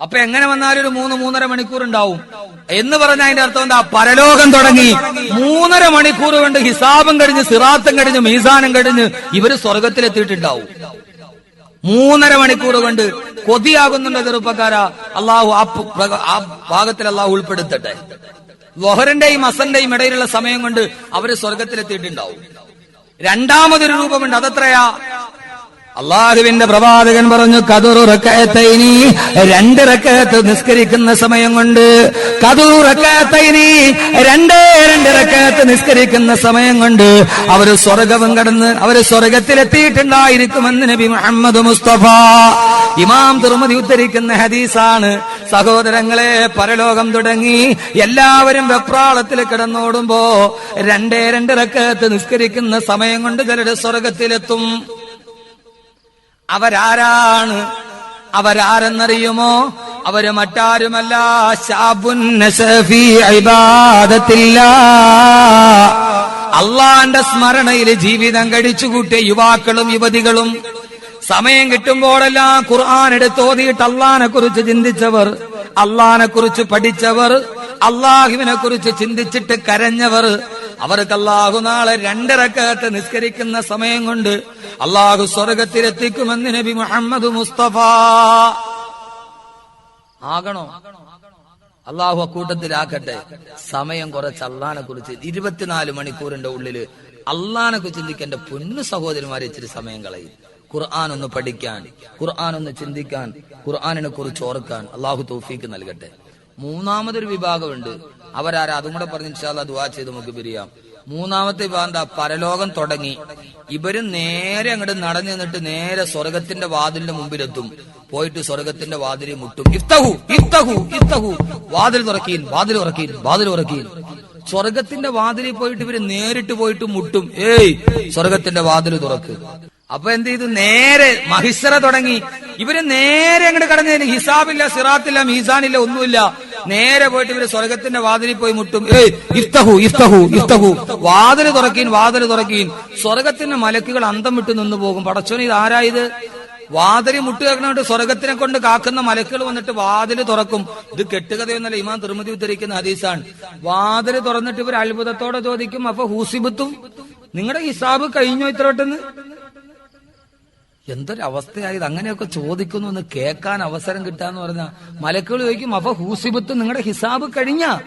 അപ്പൊ എങ്ങനെ വന്നാലും ഒരു മൂന്ന് മൂന്നര മണിക്കൂർ ഉണ്ടാവും. എന്ന് പറഞ്ഞ അതിന്റെ അർത്ഥം എന്താ? പരലോകം തുടങ്ങി. മൂന്നര മണിക്കൂർ കൊണ്ട് ഹിസാബും കഴിഞ്ഞ് സിറാത്തും കഴിഞ്ഞ് മീസാനും കഴിഞ്ഞ് ഇവർ സ്വർഗത്തിലെത്തിയിട്ടുണ്ടാവും. മൂന്നര മണിക്കൂർ കൊണ്ട് കൊതിയാകുന്നുണ്ട് ചെറുപ്പക്കാര. അള്ളാഹു ആ ഭാഗത്തിൽ അള്ളാഹു ഉൾപ്പെടുത്തട്ടെ. ലൊഹറിന്റെയും അസന്റെയും ഇടയിലുള്ള സമയം കൊണ്ട് അവർ സ്വർഗത്തിലെത്തിയിട്ടുണ്ടാവും. രണ്ടാമതൊരു രൂപമുണ്ട്. അതെത്രയാ? അള്ളാഹുവിന്റെ പ്രവാചകൻ പറഞ്ഞു കതുറു റക്കയത്തൈനി രണ്ട് നിസ്കരിക്കുന്ന സമയം കൊണ്ട് കതുറു റക്കയത്തൈനി രണ്ടേ രണ്ട് റക്കയത്ത് നിസ്കരിക്കുന്ന സമയം കൊണ്ട് അവർ സ്വർഗവും കടന്ന് അവർ സ്വർഗത്തിലെത്തിയിട്ടുണ്ടായിരിക്കുമെന്ന് നബി മുഹമ്മദ് മുസ്തഫ. ഇമാം തുറമതി ഉദ്ധരിക്കുന്ന ഹദീസാണ് സഹോദരങ്ങളെ പരലോകം തുടങ്ങി എല്ലാവരും വെപ്രാളത്തിൽ കിടന്നോടുമ്പോ രണ്ടേ രണ്ട് റക്കയത്ത് നിസ്കരിക്കുന്ന സമയം കൊണ്ട് ചിലര് സ്വർഗത്തിലെത്തും. അവരാരാണ്? അവരാരെന്നറിയുമോ? അവർ മറ്റാരുമല്ല. അള്ളാന്റെ സ്മരണയിൽ ജീവിതം കഴിച്ചുകൂട്ടിയ യുവാക്കളും യുവതികളും. സമയം കിട്ടുമ്പോഴെല്ലാം ഖുർആൻ എടുത്തോതിയിട്ട് അള്ളഹാനെ കുറിച്ച് ചിന്തിച്ചവർ അള്ളഹാനെ കുറിച്ച് പഠിച്ചവർ അള്ളാഹുവിനെ കുറിച്ച് ചിന്തിച്ചിട്ട് കരഞ്ഞവർ അവർക്ക് അള്ളാഹു നാളെ രണ്ടിറക്കത്ത് നിസ്കരിക്കുന്ന സമയം കൊണ്ട് അള്ളാഹു സ്വർഗത്തിലെത്തിക്കുമെന്ന് നബി മുഹമ്മദ് മുസ്തഫ. ആകണോ? അള്ളാഹു അക്കൂട്ടത്തിലാക്കട്ടെ. സമയം കുറച്ച് അള്ളഹാനെ കുറിച്ച് ഇരുപത്തിനാല് മണിക്കൂറിന്റെ ഉള്ളിൽ അള്ളഹാനെ കുറിച്ച് ചിന്തിക്കേണ്ട പൊന്നു സഹോദരന്മാരെ ഇച്ചിരി സമയം കളയും. ഖുർആൻ ഒന്ന് പഠിക്കാൻ ഖുർആൻ ഒന്ന് ചിന്തിക്കാൻ ഖുർആാനിനെ കുറിച്ച് ഓർക്കാൻ അള്ളാഹു തൗഫീക്ക് നൽകട്ടെ. മൂന്നാമതൊരു വിഭാഗമുണ്ട്. അവരാരാ? അതും കൂടെ പറഞ്ഞ് ഇൻഷാല്ല ദുവാ ചെയ്ത് നമുക്ക് പിരിയാം. മൂന്നാമത്തെ വിഭാഗം എന്താ പരലോകം തുടങ്ങി. ഇവർ നേരെ അങ്ങോട്ട് നടന്നു നിന്നിട്ട് നേരെ സ്വർഗത്തിന്റെ വാതിലിന്റെ മുമ്പിലെത്തും. പോയിട്ട് സ്വർഗത്തിന്റെ വാതിലി മുട്ടും. ഇഫ്തഹു ഇഫ്തഹു ഇഫ്തഹു. വാതിൽ തുറക്കീൻ വാതിൽ ഉറക്കീൻ വാതിൽ ഉറക്കീൻ സ്വർഗത്തിന്റെ വാതിലിൽ പോയിട്ട് ഇവർ നേരിട്ട് പോയിട്ട് മുട്ടും. ഏയ് സ്വർഗത്തിന്റെ വാതിൽ തുറക്ക്. അപ്പൊ എന്ത് ചെയ്തു? നേരെ മഹിസറ തുടങ്ങി. ഇവർ നേരെ അങ്ങോട്ട് കടന്നു ഹിസാബില്ല സിറാത്തില്ല മീസാനില്ല ഒന്നുമില്ല. നേരെ പോയിട്ട് ഇവർ സ്വർഗത്തിന്റെ വാതിലിൽ പോയി മുട്ടും. ഏയ് ഇഫ്തഹു ഇഫ്തഹു ഇഫ്തഹു. വാതിൽ തുറക്കീൻ വാതിൽ തുറക്കീൻ. സ്വർഗത്തിന്റെ മലക്കുകൾ അന്തം വിട്ട് നിന്ന് പോകും. പടച്ചോന് ഇത് ആരായത് വാതിൽ മുട്ടുകേക്കണോട്ട് സ്വർഗത്തിനെ കൊണ്ട് കാക്കുന്ന മലക്കുകൾ വന്നിട്ട് വാതിൽ തുറക്കും. ഇത് കെട്ടുകഥയൊന്നല്ല ഇമാൻ തിരുമതി ഉദ്ധരിക്കുന്ന ഹദീസാണ്. വാതിൽ തുറന്നിട്ട് ഇവർ അത്ഭുതത്തോടെ ചോദിക്കും അപ്പൊ ഹൂസിബത്തും നിങ്ങളുടെ ഹിസാബ് കഴിഞ്ഞോ ഇത്ര എന്തൊരവസ്ഥയായത് അങ്ങനെയൊക്കെ ചോദിക്കുന്നു എന്ന് കേൾക്കാൻ അവസരം കിട്ടാന്ന് പറഞ്ഞ മലക്കുകൾ ചോദിക്കും അപ്പൊ ഹൂസിബത്ത് നിങ്ങളുടെ ഹിസാബ് കഴിഞ്ഞ?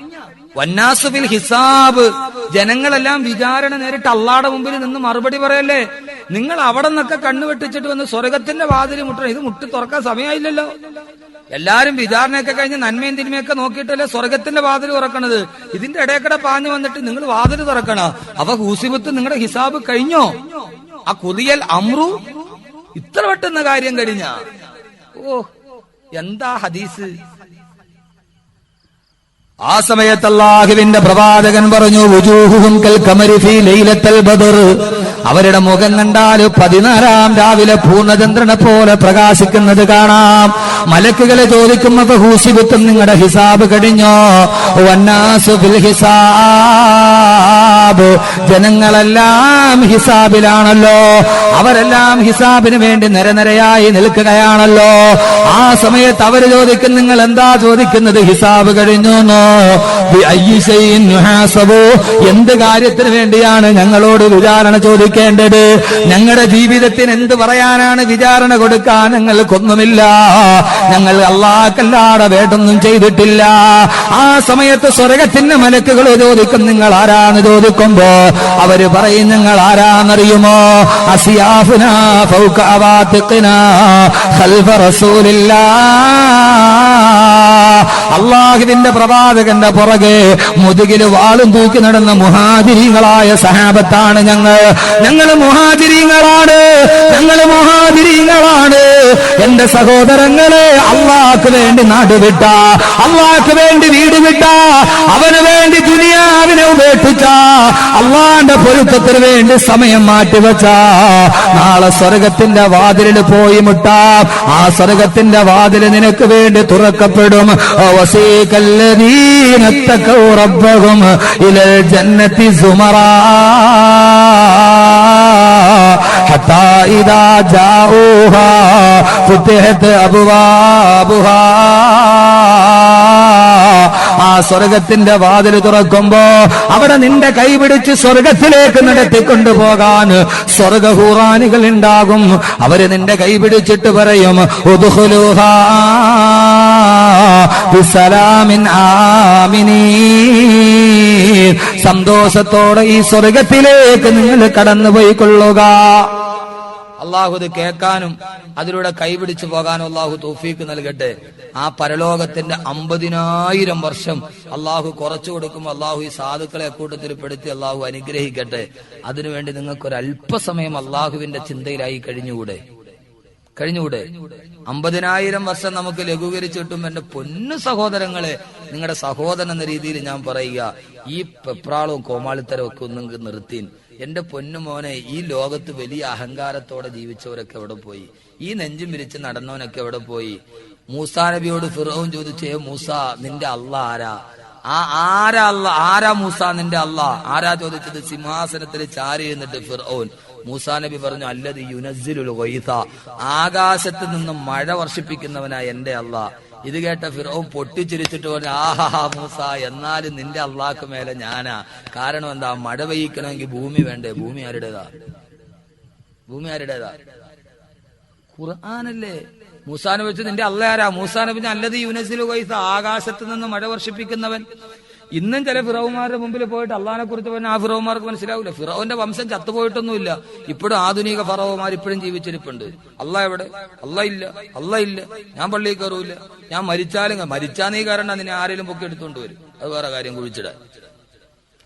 വന്നാസുബിൽ ഹിസാബ്. ജനങ്ങളെല്ലാം വിചാരണ നേരിട്ട് അള്ളാടെ മുമ്പിൽ നിന്ന് മറുപടി പറയല്ലേ? നിങ്ങൾ അവിടെ നിന്നൊക്കെ കണ്ണുവെട്ടിച്ചിട്ട് വന്ന് സ്വർഗത്തിന്റെ വാതിൽ മുട്ടണം. ഇത് മുട്ടി തുറക്കാൻ സമയമായില്ലല്ലോ. എല്ലാരും വിചാരണയൊക്കെ കഴിഞ്ഞ് നന്മയും തിന്മയൊക്കെ നോക്കിയിട്ടല്ലേ സ്വർഗത്തിന്റെ വാതിൽ തുറക്കണത്? ഇതിന്റെ ഇടയക്കടെ പാഞ്ഞു വന്നിട്ട് നിങ്ങൾ വാതിൽ തുറക്കണ? അപ്പൊ ഹൂസിബത്ത് നിങ്ങളുടെ ഹിസാബ് കഴിഞ്ഞോ? ആ കുതിയൽ അമ്രു ഇത്ര പെട്ടെന്ന് കാര്യം കഴിഞ്ഞ? ഓ എന്താ ഹദീസ്? ആ സമയത്ത് അള്ളാഹുവിന്റെ പ്രവാചകൻ പറഞ്ഞു അവരുടെ മുഖം കണ്ടാൽ പതിനാലാം രാവിലെ പൂർണചന്ദ്രനെ പോലെ പ്രകാശിക്കുന്നത് കാണാം. മലക്കുകളെ ചോദിക്കുമ്പോ ഹൂസിബുത്തും നിങ്ങളുടെ ഹിസാബ് കഴിഞ്ഞോ? ഹിസാബ്. ജനങ്ങളെല്ലാം ഹിസാബിലാണല്ലോ. അവരെല്ലാം ഹിസാബിന് വേണ്ടി നിരനിരയായി നിൽക്കുകയാണല്ലോ. ആ സമയത്ത് അവർ ചോദിക്കും നിങ്ങൾ എന്താ ചോദിക്കുന്നത്? ഹിസാബ് കഴിഞ്ഞു എന്ത് കാര്യത്തിന് വേണ്ടിയാണ് ഞങ്ങളോട് വിചാരണ ചോദിക്കേണ്ടത് ഞങ്ങളുടെ ജീവിതത്തിന് എന്ത് പറയാനാണ് വിചാരണ കൊടുക്കാൻ? ഞങ്ങൾക്കൊന്നുമില്ല. ഞങ്ങൾ അള്ളാഹക്കല്ലാതെ വേണ്ടൊന്നും ചെയ്തിട്ടില്ല. ആ സമയത്ത് സ്വർഗത്തിന്റെ മലക്കുകൾ ചോദിക്കും നിങ്ങൾ ആരാണ് ചോദിക്കുമ്പോ അവർ പറയും നിങ്ങൾ ആരാന്നറിയുമോ അള്ളാഹുവിന്റെ പ്രവാചകന്റെ പുറകെ മുതുകിൽ വാളും തൂക്കി നടന്ന മുഹാതിരികളായ സഹാബത്താണ് ഞങ്ങൾ. ഞങ്ങൾ മുഹാതിരിങ്ങളാണ് ഞങ്ങൾ മുഹാതിരിങ്ങളാണ് എന്റെ സഹോദരങ്ങളെ അള്ളാക്ക് വേണ്ടി നാടുവിട്ട അള്ളാക്ക് വേണ്ടി വീട് വിട്ട അവന് വേണ്ടി ദുനിയാവിനെ ഉപേക്ഷിച്ച അള്ളാന്റെ പൊരുത്തത്തിന് വേണ്ടി സമയം മാറ്റിവെച്ച നാളെ സ്വർഗത്തിന്റെ വാതിലിൽ പോയി മുട്ട. ആ സ്വർഗത്തിന്റെ വാതിൽ നിനക്ക് വേണ്ടി തുറക്കപ്പെടും. റബ്ബകും ഇലൽ ജന്നത്തി സുമറാ. إذا جاءوها فتحت أبوابها ആ സ്വർഗത്തിന്റെ വാതിൽ തുറക്കുമ്പോ അവിടെ നിന്റെ കൈപിടിച്ച് സ്വർഗത്തിലേക്ക് നടത്തിക്കൊണ്ടുപോകാൻ സ്വർഗഹൂറാനികൾ ഉണ്ടാകും അവര് നിന്റെ കൈപിടിച്ചിട്ട് പറയും ഉദ്ഖുലൂഹാ ബിസലാമിൻ ആമിനീ സന്തോഷത്തോടെ ഈ സ്വർഗത്തിലേക്ക് നിങ്ങൾ കടന്നുപോയി കൊള്ളുക അള്ളാഹു ഇത് കേൾക്കാനും അതിലൂടെ കൈപിടിച്ചു പോകാനും അള്ളാഹു തോഫീക്ക് നൽകട്ടെ. ആ പരലോകത്തിന്റെ അമ്പതിനായിരം വർഷം അള്ളാഹു കുറച്ചു കൊടുക്കുമ്പോൾ അള്ളാഹു ഈ സാധുക്കളെ കൂട്ടത്തിൽ പെടുത്തി അള്ളാഹു അനുഗ്രഹിക്കട്ടെ. അതിനുവേണ്ടി നിങ്ങൾക്ക് ഒരു അല്പസമയം അള്ളാഹുവിന്റെ ചിന്തയിലായി കഴിഞ്ഞുകൂടെ? കഴിഞ്ഞുകൂടെ? അമ്പതിനായിരം വർഷം നമുക്ക് ലഘൂകരിച്ചു കിട്ടും എന്റെ പൊന്നു സഹോദരങ്ങളെ നിങ്ങളുടെ സഹോദരൻ എന്ന രീതിയിൽ ഞാൻ പറയുക ഈ പെപ്രാളവും കോമാളിത്തരവും ഒക്കെ ഒന്നും നിർത്തീൻ. എന്റെ പൊന്നുമോനെ ഈ ലോകത്ത് വലിയ അഹങ്കാരത്തോടെ ജീവിച്ചവരൊക്കെ എവിടെ പോയി? ഈ നെഞ്ചും വിരിച്ച് നടന്നവനൊക്കെ എവിടെ പോയി? മൂസാ നബിയോട് ഫിറോവും ചോദിച്ചേ മൂസ നിന്റെ അല്ല ആരാ? ആ ആരാ അല്ല ആരാ മൂസ നിന്റെ അല്ല ആരാ? ചോദിച്ചത് സിംഹാസനത്തിൽ ചാരി എന്നിട്ട് ഫിറോൻ മൂസാ നബി പറഞ്ഞു അല്ലത് യുനസിലുൽ ആകാശത്ത് നിന്നും മഴ വർഷിപ്പിക്കുന്നവനാ എന്റെ അല്ല ഇത് കേട്ട ഫിറോവും പൊട്ടിച്ചിരിച്ചിട്ട് പറഞ്ഞു ആഹാ മൂസ എന്നാലും നിന്റെ അള്ളാഹ്ക്ക് മേലെ ഞാനാ. കാരണം എന്താ? മഴ പെയ്യിക്കണമെങ്കിൽ ഭൂമി വേണ്ടേ? ഭൂമി ആരുടേതാ? ഭൂമി ആരുടേതാ? ഖുർആാനല്ലേ? മൂസാനെ വെച്ച് നിന്റെ ആരാ മൂസാനെ പിന്നെ അല്ലത് യുനസിലു കൈസ ആകാശത്ത് നിന്ന് മഴ വർഷിപ്പിക്കുന്നവൻ. ഇന്നും ചില ഫിറോമാരുടെ മുമ്പിൽ പോയിട്ട് അള്ളഹാനെ കുറിച്ച് പറഞ്ഞ ആ ഫിറോമാർക്ക് മനസ്സിലാവില്ല. ഫിറോന്റെ വംശം ചത്തുപോയിട്ടൊന്നുമില്ല. ഇപ്പോഴും ആധുനിക ഫറോമാർ ഇപ്പോഴും ജീവിച്ചിരിപ്പുണ്ട്. അല്ല എവിടെ? അല്ല ഇല്ല. അല്ല ഇല്ല. ഞാൻ പള്ളിയിൽ കയറൂല ഞാൻ മരിച്ചാലും മരിച്ചാ നീ കാരണം നിന്നെ ആരെങ്കിലും പൊക്കി എടുത്തുകൊണ്ട് വരും. അത് വേറെ കാര്യം കുഴിച്ചിടാൻ.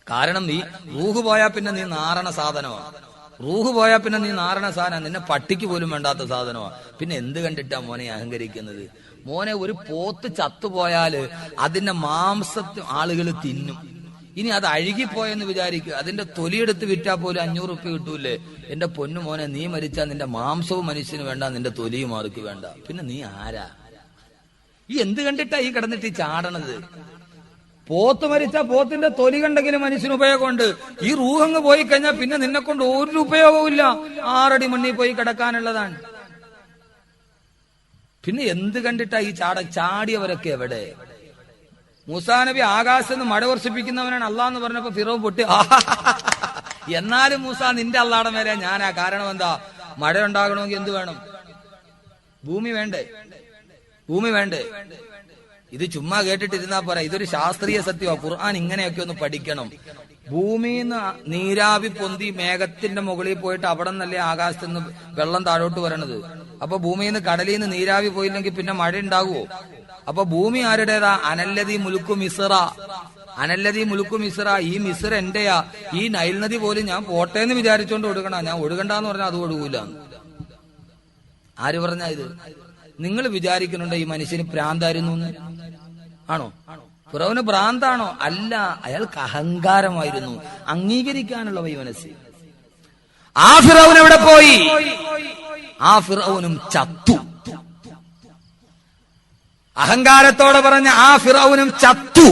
കാരണം നീ റൂഹ് പോയാൽ പിന്നെ നീ നാറണ സാധനമാണ്. റൂഹ് പോയാൽ പിന്നെ നീ നാരണ സാധനം. നിന്നെ പട്ടിക്ക് പോലും വേണ്ടാത്ത സാധനമാണ് പിന്നെ എന്ത് കണ്ടിട്ടാ മോനെ അഹങ്കരിക്കുന്നത്? മോനെ ഒരു പോത്ത് ചത്തുപോയാൽ അതിന്റെ മാംസത്തെ ആളുകൾ തിന്നും. ഇനി അത് അഴുകിപ്പോയെന്ന് വിചാരിക്കുക അതിന്റെ തൊലിയെടുത്ത് വിറ്റാ പോലും അഞ്ഞൂറ് ഉപ്പ് കിട്ടൂലേ എന്റെ പൊന്നു മോനെ നീ മരിച്ചാൽ നിന്റെ മാംസവും മനുഷ്യന് വേണ്ട നിന്റെ തൊലിയും ആർക്ക് വേണ്ട? പിന്നെ നീ ആരാ? ഈ എന്ത് കണ്ടിട്ടാ ഈ കിടന്നിട്ട് ഈ ചാടണത്? പോത്ത് മരിച്ച പോത്തിന്റെ തൊലി കണ്ടെങ്കിലും മനുഷ്യന് ഉപയോഗമുണ്ട്. ഈ റൂഹങ്ങ് പോയി കഴിഞ്ഞാൽ പിന്നെ നിന്നെ കൊണ്ട് ഒരു ഉപയോഗവും ഇല്ല ആറടി മണ്ണിൽ പോയി കിടക്കാനുള്ളതാണ്. പിന്നെ എന്ത് കണ്ടിട്ടാ ഈ ചാട ചാടിയവരൊക്കെ എവിടെ? മൂസാ നബി ആകാശത്ത് മഴ വർഷിപ്പിക്കുന്നവനാണ് അള്ളാന്ന് പറഞ്ഞപ്പോ ഫിറോ പൊട്ടി. എന്നാലും മൂസ നിന്റെ അള്ളാടെ മേലെ ഞാനാ. കാരണം എന്താ? മഴ ഉണ്ടാകണമെങ്കിൽ എന്ത് വേണം? ഭൂമി വേണ്ടേ? ഭൂമി വേണ്ടേ? ഇത് ചുമ്മാ കേട്ടിട്ടിരുന്നാ പോരാ. ഇതൊരു ശാസ്ത്രീയ സത്യമാണ് ഖുർആൻ ഇങ്ങനെയൊക്കെ ഒന്ന് പഠിക്കണം. ഭൂമിയിൽ നിന്ന് നീരാവി പൊന്തി മേഘത്തിന്റെ മുകളിൽ പോയിട്ട് അവിടെ നിന്നല്ലേ ആകാശത്ത് നിന്ന് വെള്ളം താഴോട്ട് വരണത്? അപ്പൊ ഭൂമിയിൽ നിന്ന് കടലിൽ നിന്ന് നീരാവി പോയില്ലെങ്കിൽ പിന്നെ മഴ ഉണ്ടാകുമോ അപ്പൊ ഭൂമി ആരുടേതാ? അനല്ലതി മുലുക്കു മിസറ. അനല്ലതി മുലുക്കു മിസറ. ഈ മിസ്ര എന്റെയാ. ഈ നൈൽ നദി പോലും ഞാൻ പോട്ടെ എന്ന് വിചാരിച്ചോണ്ട് ഒഴുകണ. ഞാൻ ഒഴുകണ്ടെന്ന് പറഞ്ഞാൽ അത് ഒഴുകൂല. ആര് പറഞ്ഞ ഇത്? നിങ്ങൾ വിചാരിക്കുന്നുണ്ട് ഈ മനുഷ്യന് പ്രാന്തായിരുന്നു? ആണോ? ഫിറോന് ഭ്രാന്താണോ? അല്ല അയാൾക്ക് അഹങ്കാരമായിരുന്നു. അംഗീകരിക്കാനുള്ള വൈമനസ് ആ ഫിറോൻ എവിടെ പോയി? ആ ഫിറോനും ചത്തു. അഹങ്കാരത്തോടെ പറഞ്ഞ ആ ഫിറോനും ചത്തു.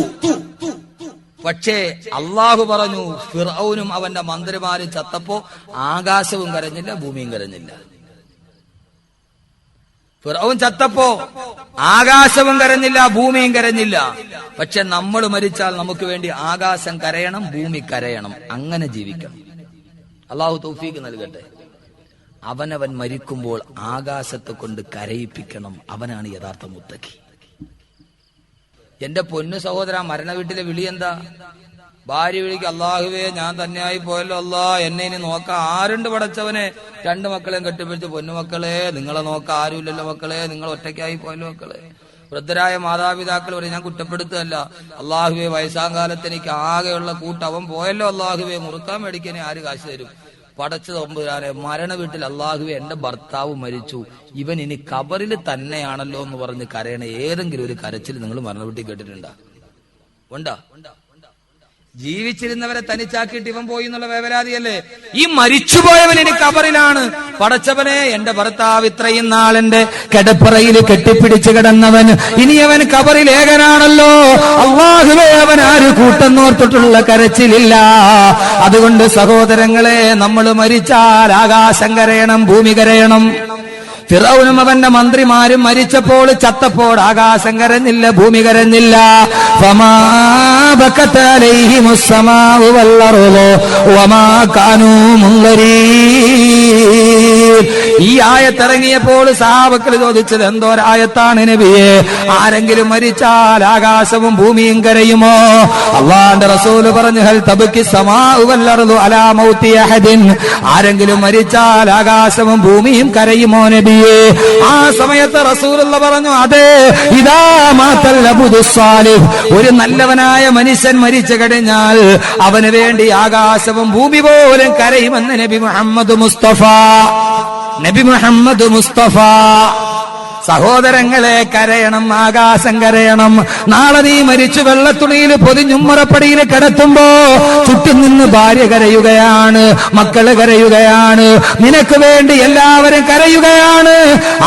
പക്ഷേ അള്ളാഹു പറഞ്ഞു ഫിറൌനും അവന്റെ മന്ത്രിമാരും ചത്തപ്പോ ആകാശവും കരഞ്ഞില്ല ഭൂമിയും കരഞ്ഞില്ല. ഫിറൌൻ ചത്തപ്പോ ആകാശവും കരഞ്ഞില്ല ഭൂമിയും കരഞ്ഞില്ല. പക്ഷെ നമ്മൾ മരിച്ചാൽ നമുക്ക് വേണ്ടി ആകാശം കരയണം ഭൂമി കരയണം. അങ്ങനെ ജീവിക്കണം. അള്ളാഹു തൗഫീക്ക് നൽകട്ടെ. അവനവൻ മരിക്കുമ്പോൾ ആകാശത്തെ കൊണ്ട് കരയിപ്പിക്കണം. അവനാണ് യഥാർത്ഥ മുത്തക്കി. എന്റെ പൊന്നു സഹോദര മരണ വീട്ടിലെ വിളി എന്താ? ഭാര്യ വിളിക്ക് അള്ളാഹുവേ ഞാൻ തന്നെയായി പോയല്ലോ അല്ലാ. എന്നെ ഇനി നോക്കാൻ ആരുണ്ട് പടച്ചവനെ? രണ്ട് മക്കളെയും കെട്ടിപ്പിടിച്ച് പൊന്നുമക്കളെ നിങ്ങളെ നോക്കാൻ ആരുമില്ലല്ലോ മക്കളെ. നിങ്ങൾ ഒറ്റയ്ക്കായി പോയല്ലോ മക്കളെ. വൃദ്ധരായ മാതാപിതാക്കൾ വരെ ഞാൻ കുറ്റപ്പെടുത്തുകയല്ല. അള്ളാഹുവെ വയസ്സാം കാലത്ത് എനിക്ക് ആകെയുള്ള കൂട്ട് അവൻ പോയല്ലോ അള്ളാഹുവെ. മുറുക്കാൻ മേടിക്കാനെ ആര് കാശ് തരും? പടച്ചു തമ്പുരാനെ മരണ വീട്ടിൽ അള്ളാഹുവെ എന്റെ ഭർത്താവ് മരിച്ചു. ഇവൻ ഇനി കബറിൽ തന്നെയാണല്ലോ എന്ന് പറഞ്ഞ് കരയണ ഏതെങ്കിലും ഒരു കരച്ചിൽ നിങ്ങൾ മരണ വീട്ടിൽ കേട്ടിട്ടുണ്ടോ? ഉണ്ടോ? ജീവിച്ചിരുന്നവരെ തനിച്ചാക്കിയിട്ട് ഇവൻ പോയി എന്നുള്ള വേവലാതിയല്ലേ? ഈ മരിച്ചുപോയവൻ ഇനി കബറിലാണ്. പടച്ചവനെ എന്റെ ഭർത്താവ് ഇത്രയും നാളെന്റെ കിടപ്പറയിൽ കെട്ടിപ്പിടിച്ചു കിടന്നവൻ. ഇനി അവൻ കബറിൽ ഏകനാണല്ലോ. അള്ളാഹുവേ അവൻ ആര് കൂട്ടെന്നോർത്തിട്ടുള്ള കരച്ചിലില്ല. അതുകൊണ്ട് സഹോദരങ്ങളെ നമ്മൾ മരിച്ചാൽ ആകാശം കരയണം ഭൂമി കരയണം. ഫിറൌനും അവന്റെ മന്ത്രിമാരും മരിച്ചപ്പോൾ ചത്തപ്പോൾ ആകാശം കരഞ്ഞില്ല ഭൂമി കരഞ്ഞില്ല വമാ കാനൂ മുൻദരീൻ. ഈ ആയത്തിറങ്ങിയപ്പോൾ സഹാബക്കൾ ചോദിച്ചത് എന്തോരായത്താണ് നബിയെ? ആരെങ്കിലും മരിച്ചാൽ ആകാശവും ഭൂമിയും കരയുമോ? അള്ളാന്റെ റസൂൽ പറഞ്ഞു ഹൽ തബുക്കി അർളു അലാ മൗതി അഹദിൻ. ആരെങ്കിലും മരിച്ചാൽ ആകാശവും ഭൂമിയും കരയുമോ നബിയെ? ആ സമയത്ത് റസൂലുള്ള പറഞ്ഞു അതെ ഇതാ സാലിഹ്. ഒരു നല്ലവനായ മനുഷ്യൻ മരിച്ചു കഴിഞ്ഞാൽ അവന് വേണ്ടി ആകാശവും ഭൂമി പോലും കരയുമെന്ന് നബി മുഹമ്മദ് മുസ്തഫ. നബി മുഹമ്മദ് മുസ്തഫ. സഹോദരങ്ങളെ കരയണം ആകാശം കരയണം. നാളെ നീ മരിച്ചു വെള്ളത്തുണിയിൽ പൊതിഞ്ഞുമ്മറപ്പടിയിൽ കിടത്തുമ്പോ ചുറ്റും നിന്ന് ഭാര്യ കരയുകയാണ് മക്കൾ കരയുകയാണ് നിനക്ക് വേണ്ടി എല്ലാവരും കരയുകയാണ്.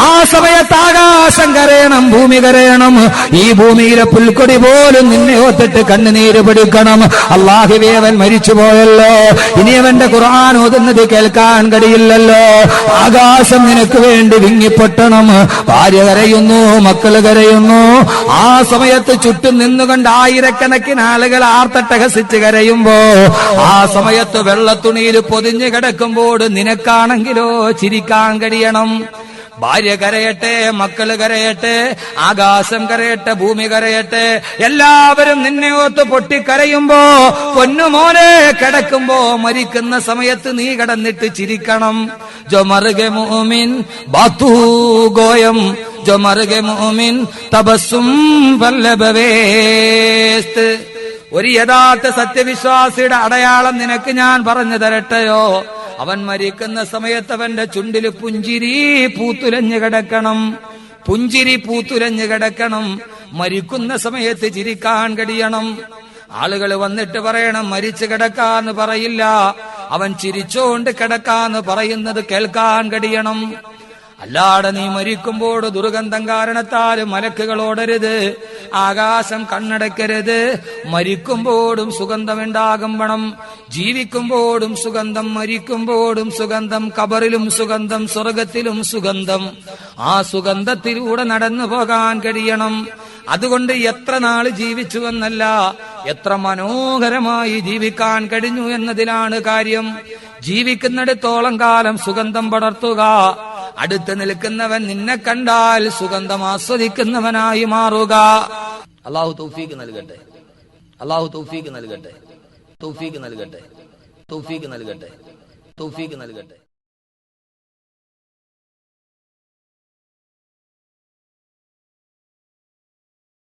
ആ സമയത്ത് ആകാശം കരയണം ഭൂമി കരയണം. ഈ ഭൂമിയിലെ പുൽക്കൊടി പോലും നിന്നെ ഒത്തിട്ട് കണ്ണുനീര് പിടിക്കണം. അള്ളാഹിവേവൻ മരിച്ചുപോയല്ലോ ഇനി അവന്റെ ഖുർആൻ ഓതുന്നത് കേൾക്കാൻ കഴിയില്ലല്ലോ. ആകാശം നിനക്ക് വേണ്ടി വിങ്ങിപ്പൊട്ടണം. ഭാര്യ കരയുന്നു മക്കൾ കരയുന്നു. ആ സമയത്ത് ചുറ്റും നിന്നുകൊണ്ട് ആയിരക്കണക്കിന് ആളുകൾ ആർത്തട്ടഹസിച്ച് കരയുമ്പോ ആ സമയത്ത് വെള്ളത്തുണിയിൽ പൊതിഞ്ഞു കിടക്കുമ്പോൾ നിനക്കാണെങ്കിലോ ചിരിക്കാൻ കഴിയണം. ഭാര്യ കരയട്ടെ മക്കൾ കരയട്ടെ ആകാശം കരയട്ടെ ഭൂമി കരയട്ടെ എല്ലാവരും നിന്നെ ഓത്ത് പൊട്ടിക്കരയുമ്പോ പൊന്നുമോനെ കിടക്കുമ്പോ മരിക്കുന്ന സമയത്ത് നീ കിടന്നിട്ട് ചിരിക്കണം. ജൊമറുകെ മോമിൻ ബാത്തു ഗോയം ജൊമറുകെ മോമിൻ തപസ്സും വല്ലഭവേസ്ത് ഒരു യഥാർത്ഥ സത്യവിശ്വാസിയുടെ അടയാളം നിനക്ക് ഞാൻ പറഞ്ഞു തരട്ടെയോ? അവൻ മരിക്കുന്ന സമയത്ത് അവന്റെ ചുണ്ടിൽ പുഞ്ചിരി പൂത്തുലഞ്ഞു കിടക്കണം. പുഞ്ചിരി പൂത്തുലഞ്ഞു കിടക്കണം. മരിക്കുന്ന സമയത്ത് ചിരിക്കാൻ കഴിയണം. ആളുകൾ വന്നിട്ട് പറയണം മരിച്ചു കിടക്കാന്ന് പറയില്ല. അവൻ ചിരിച്ചോണ്ട് കിടക്കാന്ന് പറയുന്നത് കേൾക്കാൻ കഴിയണം. അല്ലാടെ നീ മരിക്കുമ്പോൾ ദുർഗന്ധം കാരണത്താൽ മലക്കുകൾ ഓടരുത് ആകാശം കണ്ണടക്കരുത് മരിക്കുമ്പോഴും സുഗന്ധമുണ്ടാകുമ്പണം ജീവിക്കുമ്പോഴും സുഗന്ധം മരിക്കുമ്പോഴും സുഗന്ധം കബറിലും സുഗന്ധം സ്വർഗത്തിലും സുഗന്ധം. ആ സുഗന്ധത്തിലൂടെ നടന്നു പോകാൻ കഴിയണം. അതുകൊണ്ട് എത്ര നാൾ ജീവിച്ചു എന്നല്ല എത്ര മനോഹരമായി ജീവിക്കാൻ കഴിഞ്ഞു എന്നതിലാണ് കാര്യം. ജീവിക്കുന്നിടത്തോളം കാലം സുഗന്ധം പടർത്തുക. അടുത്ത് നിൽക്കുന്നവൻ നിന്നെ കണ്ടാൽ സുഗന്ധം ആസ്വദിക്കുന്നവനായി മാറുക. അള്ളാഹു തൗഫീക്ക് നൽകട്ടെ. അള്ളാഹു തൗഫീക്ക് നൽകട്ടെ. തൗഫീക്ക് നൽകട്ടെ. തൗഫീക്ക് നൽകട്ടെ. തൗഫീക്ക് നൽകട്ടെ.